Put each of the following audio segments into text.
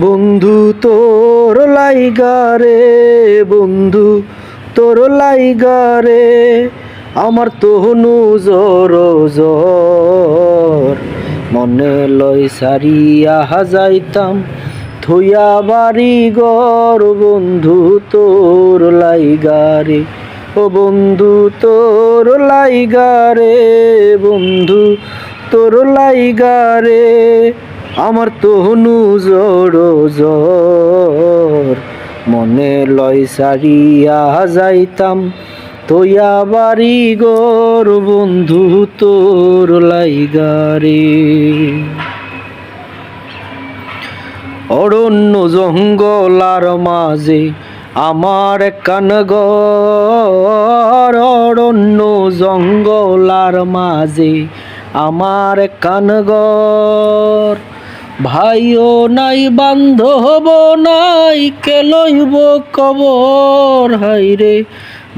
বন্ধু, তোর লাইগারে বন্ধু, তোর লাইগারে আমার তহনু জর জর। মনে লয় সারিয়া যাইতাম, থইয়া বাড়ি গর বন্ধু, তোর লাইগারে ও বন্ধু, তোর লাইগারে বন্ধু, তোর লাইগারে আমার তহনু জড় জর। মনে লয় সারিয়া যাইতাম তোয়া বাড়ি গর বন্ধু তোর লাইগারে অরণ্য জঙ্গলার মাঝে আমার কানগর অরণ্য জঙ্গলার মাঝে আমার কানগর ভাইও নাই, বান্ধব নাই, কে লইব কবর? হাইরে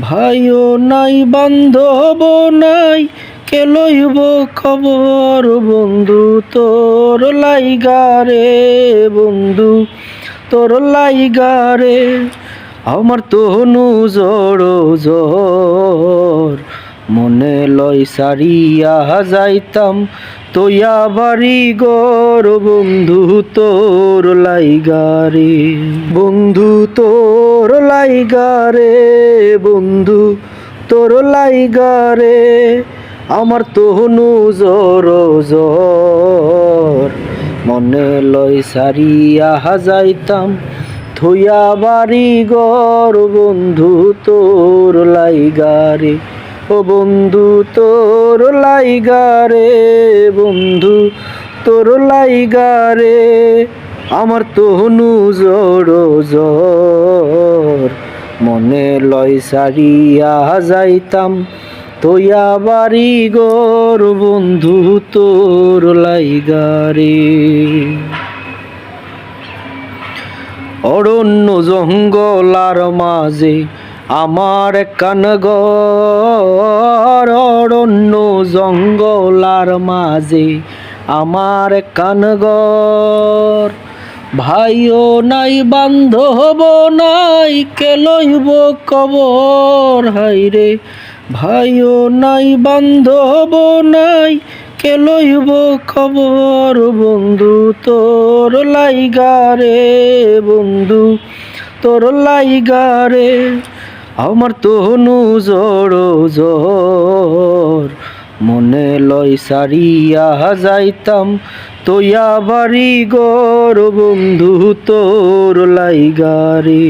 ভাইও নাই, বান্ধব নাই, কে লইব খবর বন্ধু, তোর লাইগারে বন্ধু, তোর লাইগারে আমার তনু জড় জর মনে লয় সারিয়া যাইতাম তোয়া বাড়ি গর বন্ধু তোর লাইগারে বন্ধু তোর লাইগারে বন্ধু তোর লাইগারে আমার তহনু জর জর, মনে লয় সারিয়া যাইতাম। থইয়া বাড়ি গর বন্ধু তোর লাইগারে ও বন্ধু, তোর লাইগারে বন্ধু, তোর লাইগারে আমার তহনু জড় জর মনে লয় সারিয়া যাইতাম। তোয়া বাড়ি গর, বন্ধু, তোর লাইগারে অরণ্য জঙ্গলার মাঝে আমার কানগর অরণ্য জঙ্গলার মাঝে, আমার কানগর। ভাইও নাই বান্ধব নাই কে লইব কবর? হাইরে ভাইও নাই বান্ধব নাই কে লইব খবর বন্ধু, তোর লাইগারে বন্ধু, তোর লাইগারে আমার তনু জড় জোর। মনে লয় সারিয়া যাইতাম তোয়া বাড়ি গর বন্ধু তোর লাইগারে